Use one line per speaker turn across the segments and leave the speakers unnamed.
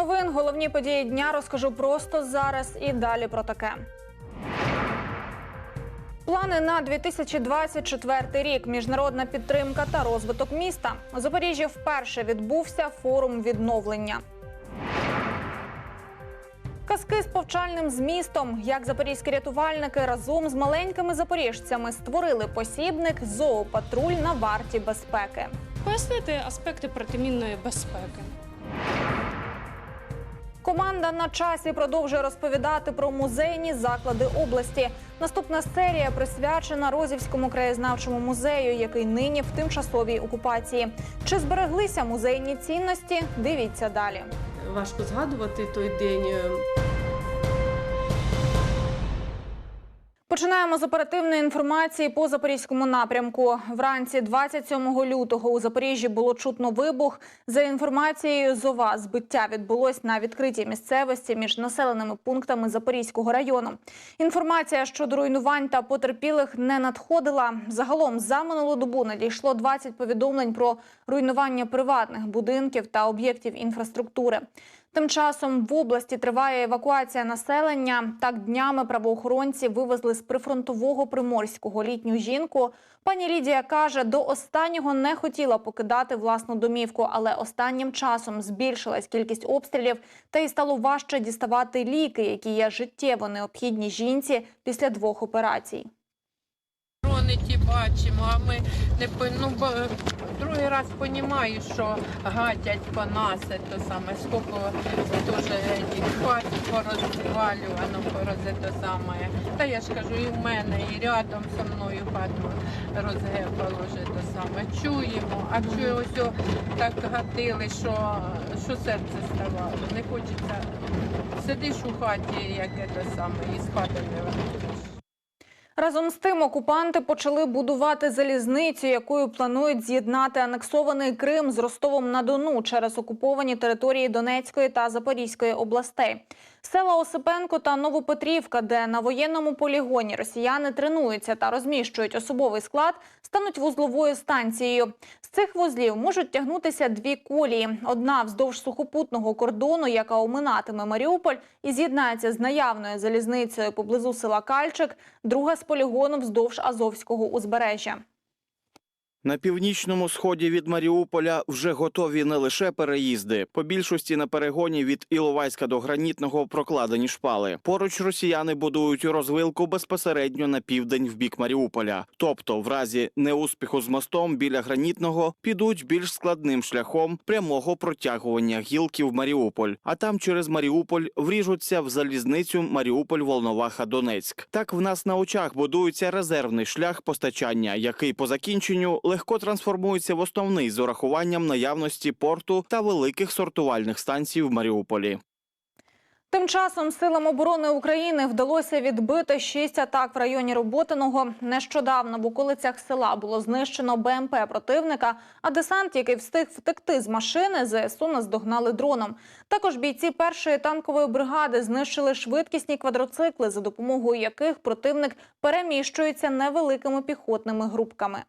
новин головні події дня розкажу просто зараз і далі про таке. Плани на 2024 рік, міжнародна підтримка та розвиток міста. У Запоріжжі вперше відбувся форум відновлення. Казки з повчальним змістом, як запорізькі рятувальники разом з маленькими запоріжцями створили посібник зоопатруль на варті безпеки.
Пояснити аспекти протимінної безпеки.
Команда на часі продовжує розповідати про музейні заклади області. Наступна серія присвячена Розівському краєзнавчому музею, який нині в тимчасовій окупації. Чи збереглися музейні цінності? Дивіться далі.
Важко згадувати той день.
Починаємо з оперативної інформації по запорізькому напрямку. Вранці 27 лютого у Запоріжжі було чутно вибух. За інформацією ЗОВА, збиття відбулось на відкритій місцевості між населеними пунктами Запорізького району. Інформація щодо руйнувань та потерпілих не надходила. Загалом за минулу добу надійшло 20 повідомлень про руйнування приватних будинків та об'єктів інфраструктури. Тим часом в області триває евакуація населення. Так днями правоохоронці вивезли з прифронтового приморського літню жінку. Пані Лідія каже, до останнього не хотіла покидати власну домівку, але останнім часом збільшилась кількість обстрілів та й стало важче діставати ліки, які є життєво необхідні жінці після двох операцій.
Дрони ті бачимо, а ми не по- ну, бо, другий раз розумію, що гатять по нас, то саме, скільки теж ті хат порозвалювано, порозе то саме. Та я ж кажу, і в мене, і рядом зі мною хату розгепало вже то саме. Чуємо, а чую ось о, так гатили, що, що серце ставало. Не хочеться. Сидиш у хаті, як те саме, і з хати не виходиш.
Разом з тим окупанти почали будувати залізницю, якою планують з'єднати анексований Крим з Ростовом на Дону через окуповані території Донецької та Запорізької областей. Села Осипенко та Новопетрівка, де на воєнному полігоні росіяни тренуються та розміщують особовий склад, стануть вузловою станцією. З цих вузлів можуть тягнутися дві колії: одна вздовж сухопутного кордону, яка оминатиме Маріуполь і з'єднається з наявною залізницею поблизу села Кальчик, друга з полігону вздовж Азовського узбережжя.
На північному сході від Маріуполя вже готові не лише переїзди. По більшості на перегоні від Іловайська до Гранітного прокладені шпали. Поруч росіяни будують розвилку безпосередньо на південь в бік Маріуполя. Тобто, в разі неуспіху з мостом біля Гранітного підуть більш складним шляхом прямого протягування гілки в Маріуполь, а там через Маріуполь вріжуться в залізницю Маріуполь-Волноваха-Донецьк. Так в нас на очах будується резервний шлях постачання, який по закінченню легко трансформується в основний з урахуванням наявності порту та великих сортувальних станцій в Маріуполі.
Тим часом силам оборони України вдалося відбити шість атак в районі Роботиного. Нещодавно в околицях села було знищено БМП противника, а десант, який встиг втекти з машини, ЗСУ наздогнали дроном. Також бійці першої танкової бригади знищили швидкісні квадроцикли, за допомогою яких противник переміщується невеликими піхотними групками.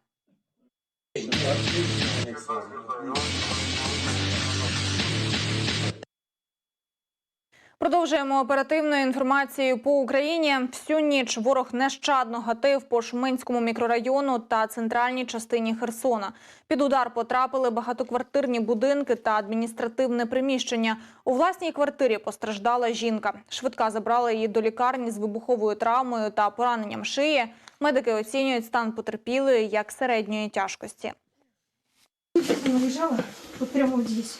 Продовжуємо оперативною інформацією по Україні. Всю ніч ворог нещадно гатив по Шуминському мікрорайону та центральній частині Херсона. Під удар потрапили багатоквартирні будинки та адміністративне приміщення. У власній квартирі постраждала жінка. Швидка забрала її до лікарні з вибуховою травмою та пораненням шиї. Медики оцінюють стан потерпілої як середньої тяжкості.
Она лежала вот прямо вот здесь.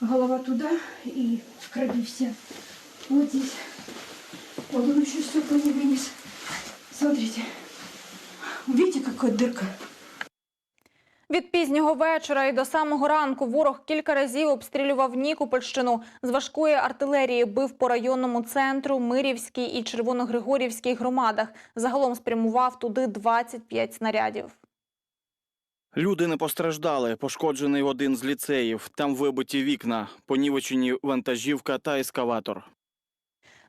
Голова туда и в крови вся. Вот здесь. Вот он не вынес. Смотрите. Видите, какая дырка?
Від пізнього вечора і до самого ранку ворог кілька разів обстрілював Нікопольщину. З важкої артилерії бив по районному центру, Мирівській і Червоногригорівській громадах. Загалом спрямував туди 25 снарядів.
Люди не постраждали. Пошкоджений один з ліцеїв. Там вибиті вікна, понівечені вантажівка та ескаватор.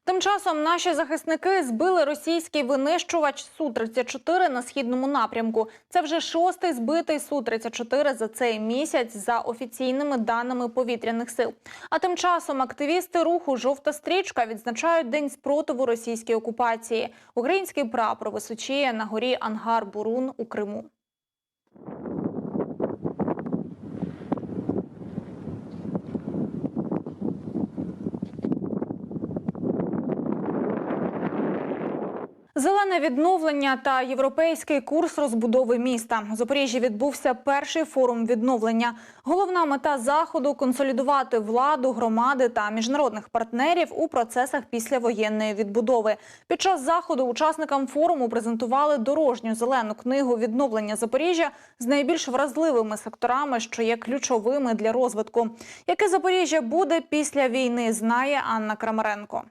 Тим часом наші захисники збили російський винищувач Су-34 на східному напрямку. Це вже шостий збитий Су-34 за цей місяць за офіційними даними повітряних сил. А тим часом активісти руху Жовта стрічка відзначають день спротиву російській окупації. Український прапор височіє на горі Ангар Бурун у Криму. Зелене відновлення та європейський курс розбудови міста. У Запоріжжі відбувся перший форум відновлення. Головна мета заходу консолідувати владу, громади та міжнародних партнерів у процесах післявоєнної відбудови. Під час заходу учасникам форуму презентували дорожню зелену книгу відновлення Запоріжжя з найбільш вразливими секторами, що є ключовими для розвитку. Яке Запоріжжя буде після війни, знає Анна Крамаренко.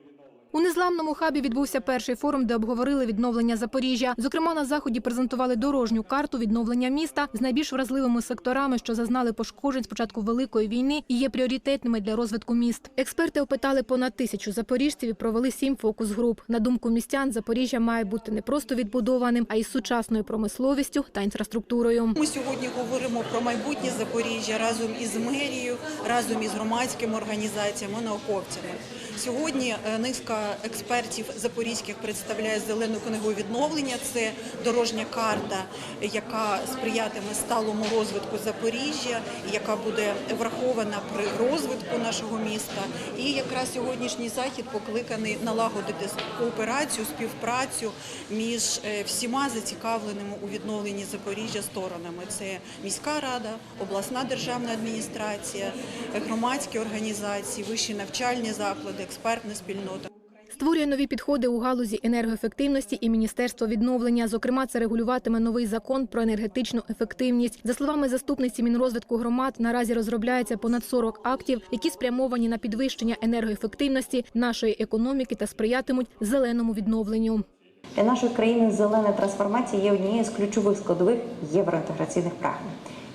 У незламному хабі відбувся перший форум, де обговорили відновлення Запоріжжя. Зокрема, на заході презентували дорожню карту відновлення міста з найбільш вразливими секторами, що зазнали пошкоджень з початку великої війни і є пріоритетними для розвитку міст. Експерти опитали понад тисячу запоріжців і провели сім фокус-груп. На думку містян, Запоріжжя має бути не просто відбудованим, а й сучасною промисловістю та інфраструктурою.
Ми сьогодні говоримо про майбутнє Запоріжжя разом із мерією, разом із громадськими організаціями, науковцями. Сьогодні е, низка експертів запорізьких представляє зелену книгу відновлення. Це дорожня карта, яка сприятиме сталому розвитку Запоріжжя, яка буде врахована при розвитку нашого міста. І якраз сьогоднішній захід покликаний налагодити кооперацію, співпрацю між е, всіма зацікавленими у відновленні Запоріжжя сторонами. Це міська рада, обласна державна адміністрація, громадські організації, вищі навчальні заклади, експертна спільнота.
Створює нові підходи у галузі енергоефективності і міністерство відновлення. Зокрема, це регулюватиме новий закон про енергетичну ефективність. За словами заступниці Мінрозвитку громад, наразі розробляється понад 40 актів, які спрямовані на підвищення енергоефективності нашої економіки та сприятимуть зеленому відновленню.
Для нашої країни зелена трансформація є однією з ключових складових євроінтеграційних прагнень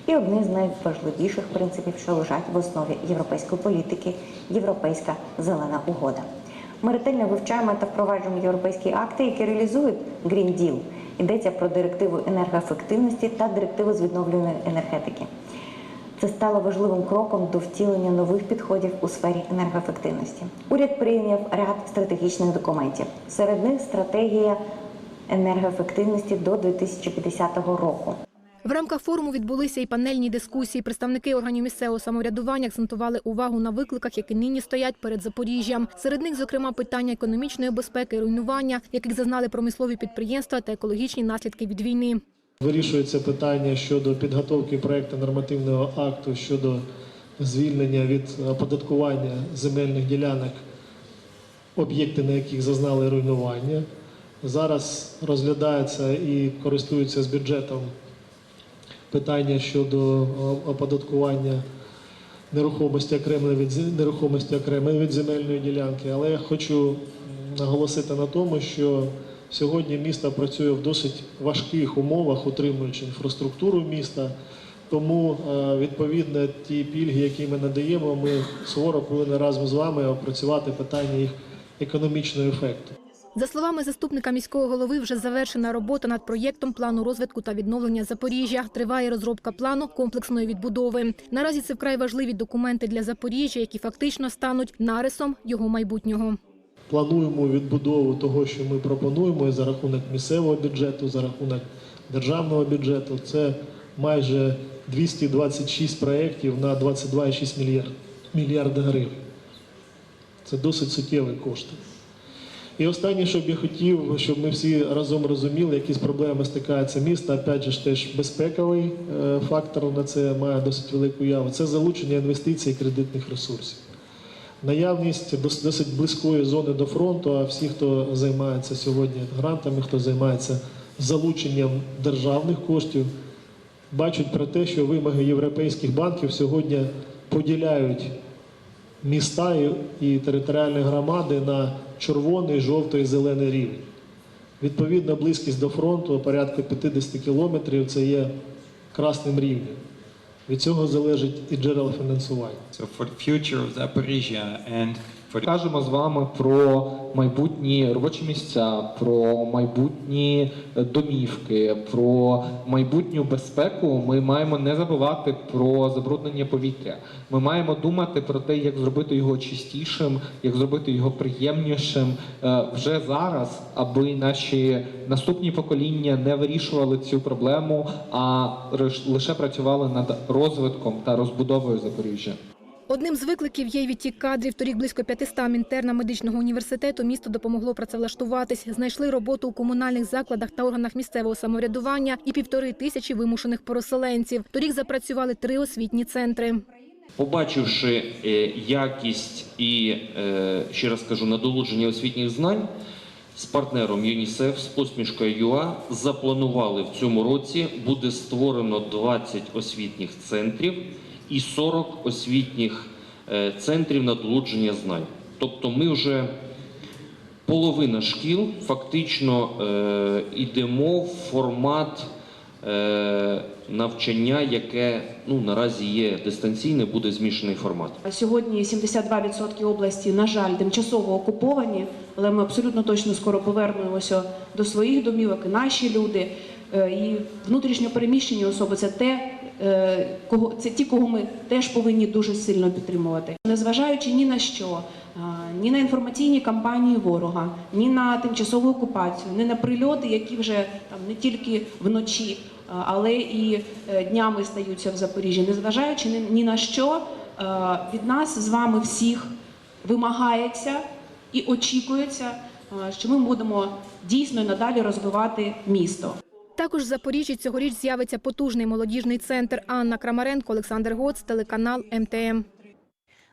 і одним з найважливіших принципів, що лежать в основі європейської політики європейська зелена угода. Ми ретельно вивчаємо та впроваджуємо європейські акти, які реалізують Green Deal. Йдеться про директиву енергоефективності та директиву з відновлюваної енергетики. Це стало важливим кроком до втілення нових підходів у сфері енергоефективності. Уряд прийняв ряд стратегічних документів. Серед них стратегія енергоефективності до 2050 року.
В рамках форуму відбулися і панельні дискусії. Представники органів місцевого самоврядування акцентували увагу на викликах, які нині стоять перед Запоріжжям. Серед них, зокрема, питання економічної безпеки, руйнування, яких зазнали промислові підприємства та екологічні наслідки від війни.
Вирішується питання щодо підготовки проекту нормативного акту щодо звільнення від оподаткування земельних ділянок, об'єкти на яких зазнали руйнування. Зараз розглядається і користується з бюджетом питання щодо оподаткування нерухомості окремої від нерухомості окремої від земельної ділянки. Але я хочу наголосити на тому, що сьогодні місто працює в досить важких умовах, утримуючи інфраструктуру міста. Тому відповідно ті пільги, які ми надаємо, ми суворо повинні разом з вами опрацювати питання їх економічного ефекту.
За словами заступника міського голови, вже завершена робота над проєктом плану розвитку та відновлення Запоріжжя. Триває розробка плану комплексної відбудови. Наразі це вкрай важливі документи для Запоріжжя, які фактично стануть нарисом його майбутнього.
Плануємо відбудову того, що ми пропонуємо і за рахунок місцевого бюджету, за рахунок державного бюджету. Це майже 226 проєктів на 22,6 мільярд, мільярда гривень. Це досить суттєві кошти. І останнє, що б я хотів, щоб ми всі разом розуміли, які з проблемами стикається місто. Опять же теж безпековий е, фактор на це має досить велику яву. Це залучення інвестицій і кредитних ресурсів. Наявність досить близької зони до фронту, а всі, хто займається сьогодні грантами, хто займається залученням державних коштів, бачать про те, що вимоги європейських банків сьогодні поділяють міста і- територіальні громади на червоний, жовтий зелений рівень. Відповідно, близькість до фронту порядка 50 кілометрів це є красним рівнем. Від цього залежить і джерела фінансування.
So for the future of Zaporizhia and Кажемо з вами про майбутні робочі місця, про майбутні е, домівки, про майбутню безпеку. Ми маємо не забувати про забруднення повітря. Ми маємо думати про те, як зробити його чистішим, як зробити його приємнішим е, вже зараз, аби наші наступні покоління не вирішували цю проблему, а лише працювали над розвитком та розбудовою Запоріжжя.
Одним з викликів є й відтік кадрів. Торік близько 500 інтернам медичного університету місто допомогло працевлаштуватись. Знайшли роботу у комунальних закладах та органах місцевого самоврядування і півтори тисячі вимушених переселенців. Торік запрацювали три освітні центри.
Побачивши е, якість і, е, ще раз кажу, надолудження освітніх знань, з партнером ЮНІСЕФ з посмішкою запланували в цьому році буде створено 20 освітніх центрів і 40 освітніх е, центрів надолудження знань. Тобто ми вже половина шкіл фактично е, йдемо в формат е, навчання, яке ну, наразі є дистанційне, буде змішаний формат.
Сьогодні 72% області, на жаль, тимчасово окуповані, але ми абсолютно точно скоро повернемося до своїх домівок, і наші люди. Е, І внутрішньо переміщені особи це те, е, кого це ті, кого ми теж повинні дуже сильно підтримувати, незважаючи ні на що, ні на інформаційні кампанії ворога, ні на тимчасову окупацію, ні на прильоти, які вже там не тільки вночі, але і е, днями стаються в Запоріжжі, незважаючи ні, на що, е, від нас з вами всіх вимагається і очікується, е, що ми будемо дійсно надалі розвивати місто.
Також в Запоріжжі цьогоріч з'явиться потужний молодіжний центр. Анна Крамаренко, Олександр Гоц, телеканал МТМ.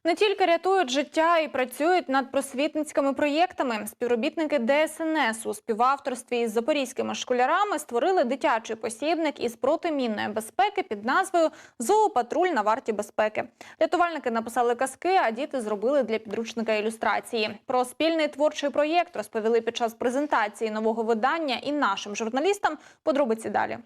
Не тільки рятують життя і працюють над просвітницькими проєктами. Співробітники ДСНС у співавторстві із запорізькими школярами створили дитячий посібник із протимінної безпеки під назвою Зоопатруль на варті безпеки. Рятувальники написали казки, а діти зробили для підручника ілюстрації. Про спільний творчий проєкт розповіли під час презентації нового видання і нашим журналістам. Подробиці далі.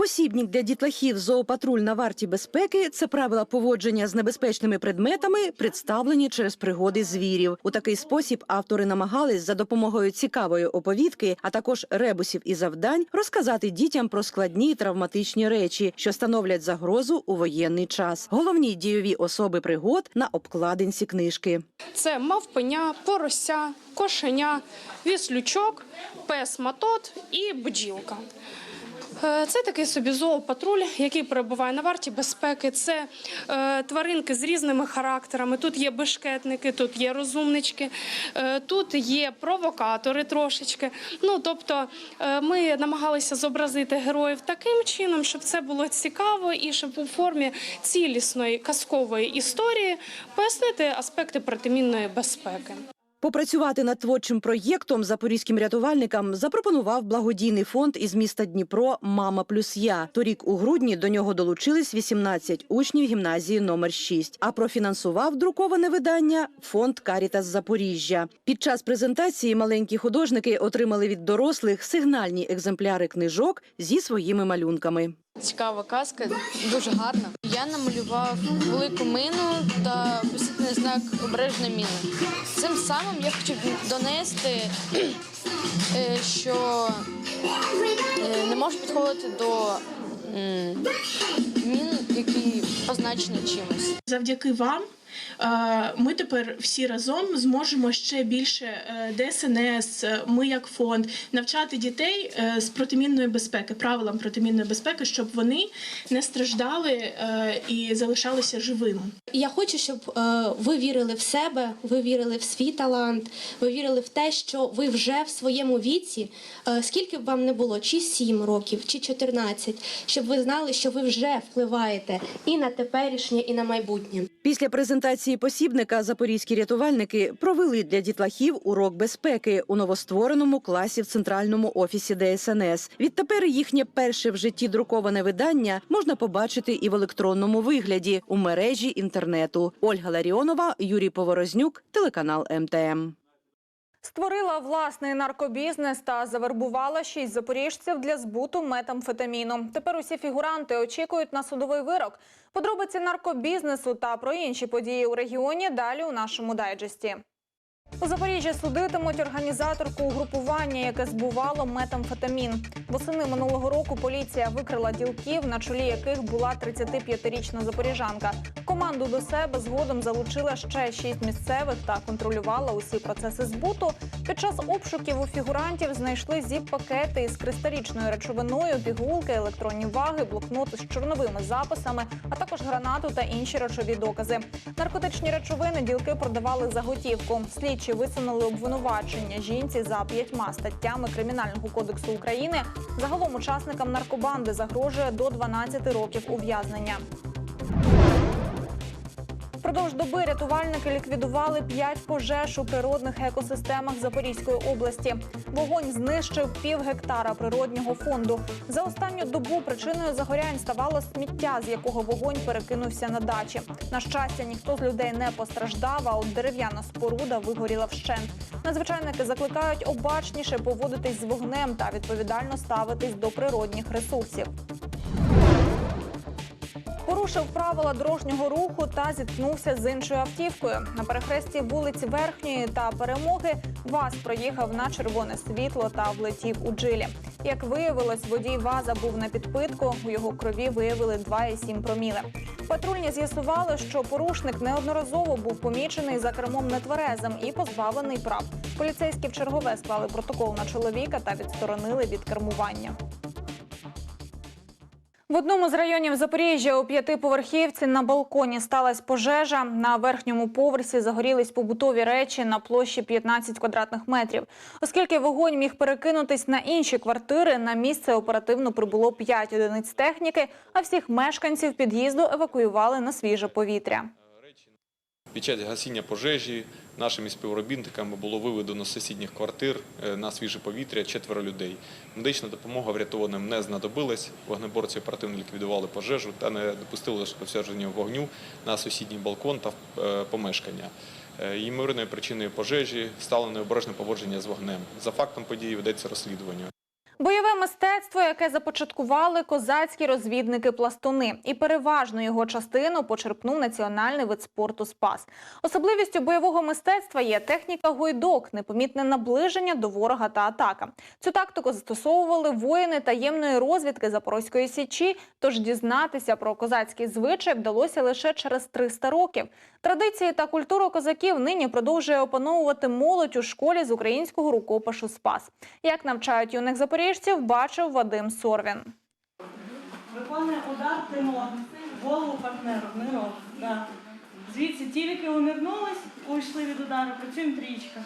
Посібник для дітлахів «Зоопатруль на варті безпеки це правила поводження з небезпечними предметами, представлені через пригоди звірів. У такий спосіб автори намагались за допомогою цікавої оповідки, а також ребусів і завдань, розказати дітям про складні травматичні речі, що становлять загрозу у воєнний час. Головні дійові особи пригод на обкладинці книжки.
Це мавпеня, порося, кошеня, віслючок, пес матот і бджілка. Е, Це такий собі зоопатруль, який перебуває на варті безпеки. Це е, тваринки з різними характерами. Тут є бешкетники, тут є розумнички, е, тут є провокатори трошечки. Ну тобто е, ми намагалися зобразити героїв таким чином, щоб це було цікаво і щоб у формі цілісної казкової історії пояснити аспекти протимінної безпеки.
Попрацювати над творчим проєктом запорізьким рятувальникам запропонував благодійний фонд із міста Дніпро Мама плюс я. Торік у грудні до нього долучились 18 учнів гімназії номер 6. А профінансував друковане видання фонд Карітас Запоріжжя. Під час презентації маленькі художники отримали від дорослих сигнальні екземпляри книжок зі своїми малюнками.
Цікава казка, дуже гарна. Я намалював велику мину та висвітлений знак обережна міна. Цим самим я хочу донести, е, що е, не можу підходити до мін, які позначені чимось.
Завдяки вам ми тепер всі разом зможемо ще більше е, ДСНС, е, ми як фонд навчати дітей е, з протимінної безпеки, правилам протимінної безпеки, щоб вони не страждали е, і залишалися живими.
Я хочу, щоб е, ви вірили в себе, ви вірили в свій талант, ви вірили в те, що ви вже в своєму віці, е, скільки б вам не було, чи 7 років, чи 14, щоб ви знали, що ви вже впливаєте і на теперішнє, і на майбутнє.
Після презентації посібника запорізькі рятувальники провели для дітлахів урок безпеки у новоствореному класі в центральному офісі ДСНС. Відтепер їхнє перше в житті друковане видання можна побачити і в електронному вигляді у мережі інтернету. Ольга Ларіонова, Юрій Поворознюк, телеканал МТМ.
Створила власний наркобізнес та завербувала шість запоріжців для збуту метамфетаміну. Тепер усі фігуранти очікують на судовий вирок. Подробиці наркобізнесу та про інші події у регіоні далі у нашому дайджесті. У Запоріжжі судитимуть організаторку угрупування, яке збувало метамфетамін. Восени минулого року поліція викрила ділків, на чолі яких була 35-річна запоріжанка. Команду до себе згодом залучила ще шість місцевих та контролювала усі процеси збуту. Під час обшуків у фігурантів знайшли зіп-пакети із кристалічною речовиною, пігулки, електронні ваги, блокноти з чорновими записами, а також гранату та інші речові докази. Наркотичні речовини ділки продавали за готівку. Слідчі висунули обвинувачення жінці за п'ятьма статтями Кримінального кодексу України. Загалом учасникам наркобанди загрожує до 12 років ув'язнення. Впродовж доби рятувальники ліквідували п'ять пожеж у природних екосистемах Запорізької області. Вогонь знищив пів гектара природнього фонду. За останню добу причиною загорянь ставало сміття, з якого вогонь перекинувся на дачі. На щастя, ніхто з людей не постраждав, а от дерев'яна споруда вигоріла вщент. Надзвичайники закликають обачніше поводитись з вогнем та відповідально ставитись до природних ресурсів. Порушив правила дорожнього руху та зіткнувся з іншою автівкою. На перехресті вулиці Верхньої та Перемоги ВАЗ проїхав на червоне світло та влетів у джилі. Як виявилось, водій ВАЗа був на підпитку. У його крові виявили 2,7 проміли. Патрульні з'ясували, що порушник неодноразово був помічений за кермом нетверезим і позбавлений прав. Поліцейські в чергове склали протокол на чоловіка та відсторонили від кермування. В одному з районів Запоріжжя у п'ятиповерхівці на балконі сталася пожежа. На верхньому поверсі загорілись побутові речі на площі 15 квадратних метрів. Оскільки вогонь міг перекинутись на інші квартири, на місце оперативно прибуло 5 одиниць техніки, а всіх мешканців під'їзду евакуювали на свіже повітря.
Під час гасіння пожежі нашими співробітниками було виведено з сусідніх квартир е, на свіже повітря четверо людей. Медична допомога врятованим не знадобилась. Вогнеборці оперативно ліквідували пожежу та не допустили розповсюдження вогню на сусідній балкон та е, помешкання. Е, Ймовірною причиною пожежі стало необережне поводження з вогнем. За фактом події ведеться розслідування.
Бойове мистецтво, яке започаткували козацькі розвідники-пластуни, і переважну його частину почерпнув національний вид спорту Спас. Особливістю бойового мистецтва є техніка гойдок, непомітне наближення до ворога та атака. Цю тактику застосовували воїни таємної розвідки Запорозької січі. Тож дізнатися про козацький звичай вдалося лише через 300 років. Традиції та культуру козаків нині продовжує опановувати молодь у школі з українського рукопишу Спас. Як навчають юних запоріжців, бачив Вадим Сорвін.
Виконує удар тимон, голову партнеру, нирок. Да. Звідси тільки умірнулись, уйшли від удару, працюємо трічка.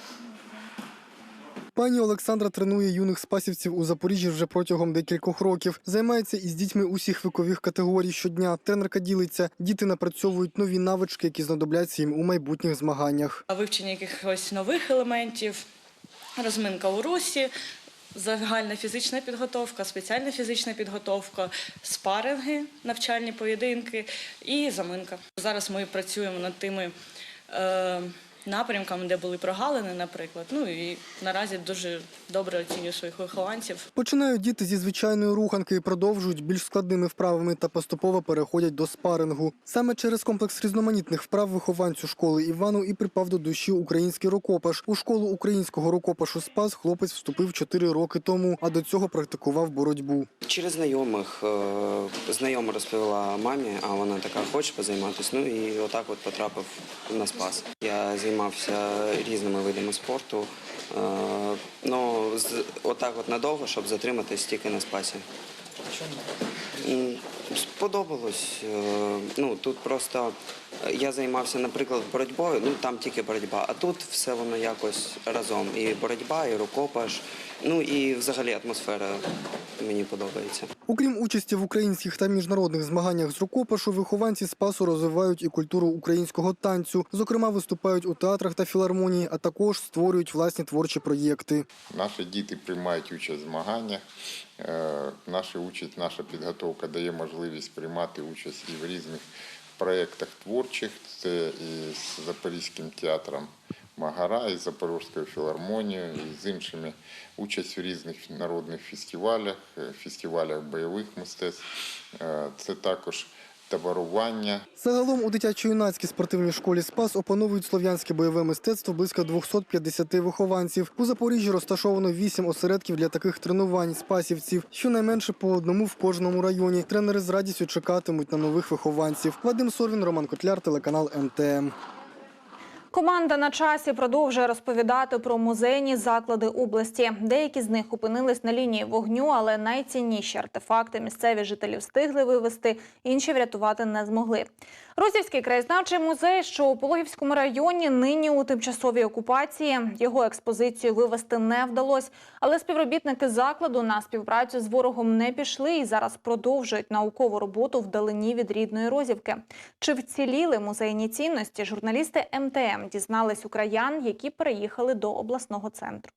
Пані Олександра тренує юних спасівців у Запоріжжі вже протягом декількох років. Займається із дітьми усіх вікових категорій щодня. Тренерка ділиться, діти напрацьовують нові навички, які знадобляться їм у майбутніх змаганнях.
вивчення якихось нових елементів, розминка у русі, загальна фізична підготовка, спеціальна фізична підготовка, спаринги, навчальні поєдинки і заминка. Зараз ми працюємо над тими е, напрямками, де були прогалини, наприклад. Ну і наразі дуже добре оцінюю своїх вихованців.
Починають діти зі звичайної руханки і продовжують більш складними вправами та поступово переходять до спарингу. Саме через комплекс різноманітних вправ вихованцю школи Івану і припав до душі український рукопаш. У школу українського рукопашу Спас хлопець вступив 4 роки тому, а до цього практикував боротьбу.
Через знайомих е, знайома розповіла мамі, а вона така хоче позайматися. Ну і отак от потрапив на спас. Я займався різними видами спорту. е, Ну, отак от надовго, щоб затриматись тільки на спасі. Чому? Сподобалось. Е, Ну тут просто я займався, наприклад, боротьбою. Ну там тільки боротьба, а тут все воно якось разом. І боротьба, і рукопаш. Ну і взагалі атмосфера мені подобається.
Окрім участі в українських та міжнародних змаганнях з рукопашу, вихованці Спасу розвивають і культуру українського танцю. Зокрема, виступають у театрах та філармонії, а також створюють власні творчі проєкти.
Наші діти приймають участь в змаганнях. Е, Наша участь, наша підготовка дає можливість приймати участь і в різних проєктах творчих. Це і з Запорізьким театром Магара, із Запорізькою філармонією, з іншими участь у різних народних фестивалях, е, фестивалях бойових мистецтв. Е, Це також таборування.
Загалом у дитячо-юнацькій спортивній школі Спас опановують слов'янське бойове мистецтво близько 250 вихованців. У Запоріжжі розташовано вісім осередків для таких тренувань спасівців, щонайменше по одному в кожному районі. Тренери з радістю чекатимуть на нових вихованців. Вадим Сорвін, Роман Котляр, телеканал МТМ.
Команда на часі продовжує розповідати про музейні заклади області. Деякі з них опинились на лінії вогню, але найцінніші артефакти місцеві жителі встигли вивезти, інші врятувати не змогли. Розівський краєзнавчий музей, що у Пологівському районі, нині у тимчасовій окупації. Його експозицію вивезти не вдалося, але співробітники закладу на співпрацю з ворогом не пішли і зараз продовжують наукову роботу вдалині від рідної Розівки. Чи вціліли музейні цінності? Журналісти МТМ дізнались у краян, які переїхали до обласного центру.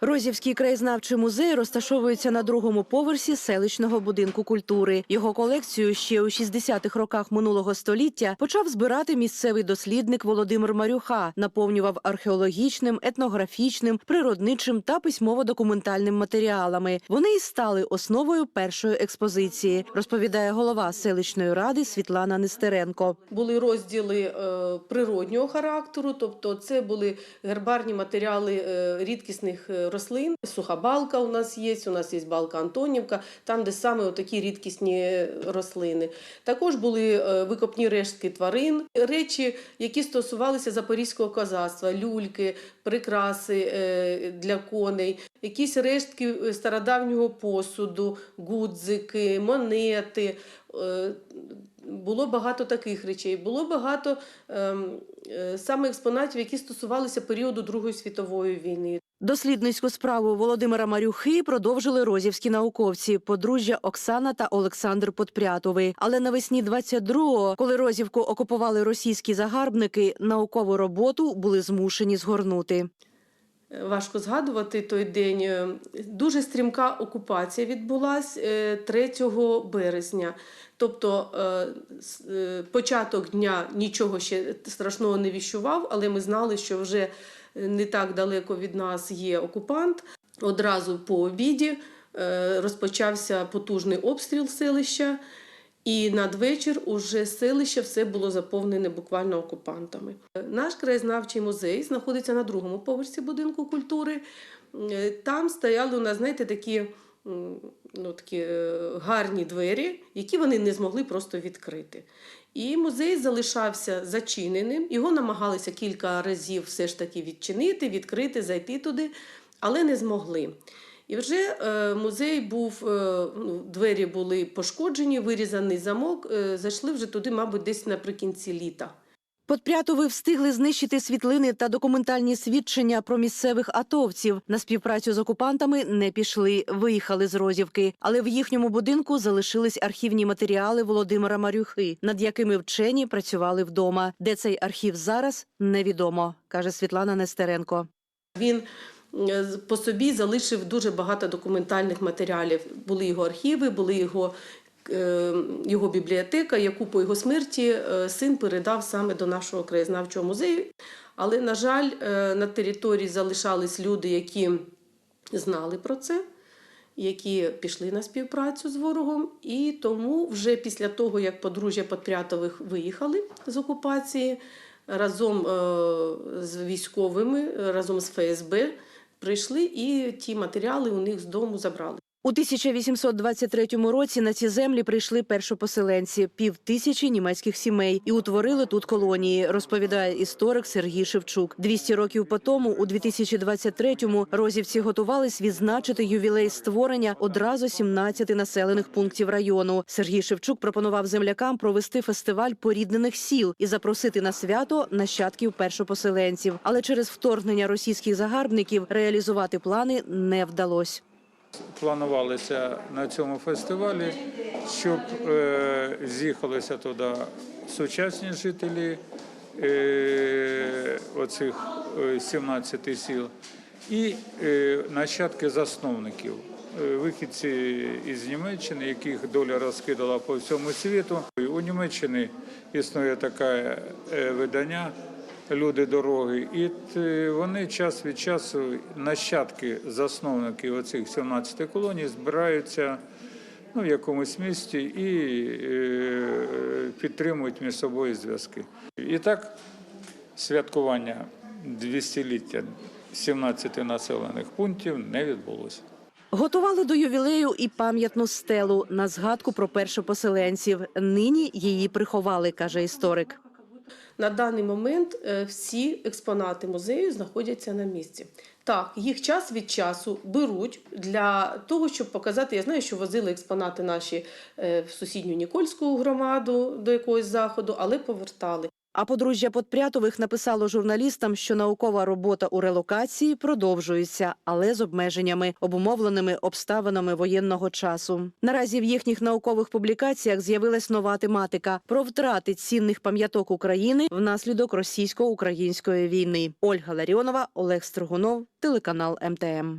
Розівський краєзнавчий музей розташовується на другому поверсі селищного будинку культури. Його колекцію ще у 60-х роках минулого століття почав збирати місцевий дослідник Володимир Марюха, наповнював археологічним, етнографічним, природничим та письмово-документальним матеріалами. Вони і стали основою першої експозиції, розповідає голова селищної ради Світлана Нестеренко.
Були розділи е, природнього характеру, тобто це були гербарні матеріали е, рідкісних е, рослин. Суха балка у нас є, у нас є балка Антонівка, там, де саме такі рідкісні рослини. Також були е, викопні рештки тварин, речі, які стосувалися запорізького козацтва, люльки, прикраси е, для коней, якісь рештки е, стародавнього посуду, гудзики, монети. Е, було багато таких речей. Було багато ем, е, саме експонатів, які стосувалися періоду Другої світової війни.
Дослідницьку справу Володимира Марюхи продовжили розівські науковці подружжя Оксана та Олександр Подпрятови. Але навесні 22-го, коли Розівку окупували російські загарбники, наукову роботу були змушені згорнути.
Е, Важко згадувати той день. Е, Дуже стрімка окупація відбулася 3 березня. Тобто е, е, початок дня нічого ще страшного не віщував, але ми знали, що вже не так далеко від нас є окупант. Одразу по обіді е, розпочався потужний обстріл селища. І надвечір уже селище все було заповнене буквально окупантами. Наш краєзнавчий музей знаходиться на другому поверсі будинку культури. Е, Там стояли у нас, знаєте, такі, ну, такі е, гарні двері, які вони не змогли просто відкрити. І музей залишався зачиненим. Його намагалися кілька разів все ж таки відчинити, відкрити, зайти туди, але не змогли. І вже е, музей був, е, ну, двері були пошкоджені, вирізаний замок. Е, зайшли вже туди, мабуть, десь наприкінці літа.
Подпрятови встигли знищити світлини та документальні свідчення про місцевих атовців. На співпрацю з окупантами не пішли, виїхали з Розівки. Але в їхньому будинку залишились архівні матеріали Володимира Марюхи, над якими вчені працювали вдома. Де цей архів зараз невідомо, каже Світлана Нестеренко.
Він е, по собі залишив дуже багато документальних матеріалів. Були його архіви, були його, його бібліотека, яку по його смерті е, син передав саме до нашого краєзнавчого музею. Але, на жаль, е, на території залишались люди, які знали про це. Які пішли на співпрацю з ворогом, і тому вже після того, як подружжя Подпрятових виїхали з окупації, разом е, з військовими, разом з ФСБ прийшли і ті матеріали у них з дому забрали.
У 1823 році на ці землі прийшли першопоселенці, пів тисячі німецьких сімей, і утворили тут колонії, розповідає історик Сергій Шевчук. 200 років по тому, у 2023-му, розівці готувались відзначити ювілей створення одразу 17 населених пунктів району. Сергій Шевчук пропонував землякам провести фестиваль поріднених сіл і запросити на свято нащадків першопоселенців. Але через вторгнення російських загарбників реалізувати плани не вдалося.
Планувалися на цьому фестивалі, щоб е, з'їхалися туди сучасні жителі е, оцих е, 17 сіл і е, нащадки засновників. е, Вихідці із Німеччини, яких доля розкидала по всьому світу. У Німеччині існує таке е, видання люди дороги. І вони час від часу, нащадки, засновники оцих 17 колоній, збираються ну, в якомусь місті і е, підтримують між собою зв'язки. І так святкування 200-ліття 17 населених пунктів не відбулося.
Готували до ювілею і пам'ятну стелу на згадку про першопоселенців. Нині її приховали, каже історик.
На даний момент е, всі експонати музею знаходяться на місці. Так, їх час від часу беруть для того, щоб показати. Я знаю, що возили експонати наші е, в сусідню Нікольську громаду до якогось заходу, але повертали.
А подружжя Подпрятових написало журналістам, що наукова робота у релокації продовжується, але з обмеженнями, обумовленими обставинами воєнного часу. Наразі в їхніх наукових публікаціях з'явилась нова тематика про втрати цінних пам'яток України внаслідок російсько-української війни. Ольга Ларіонова, Олег Стригунов, телеканал МТМ.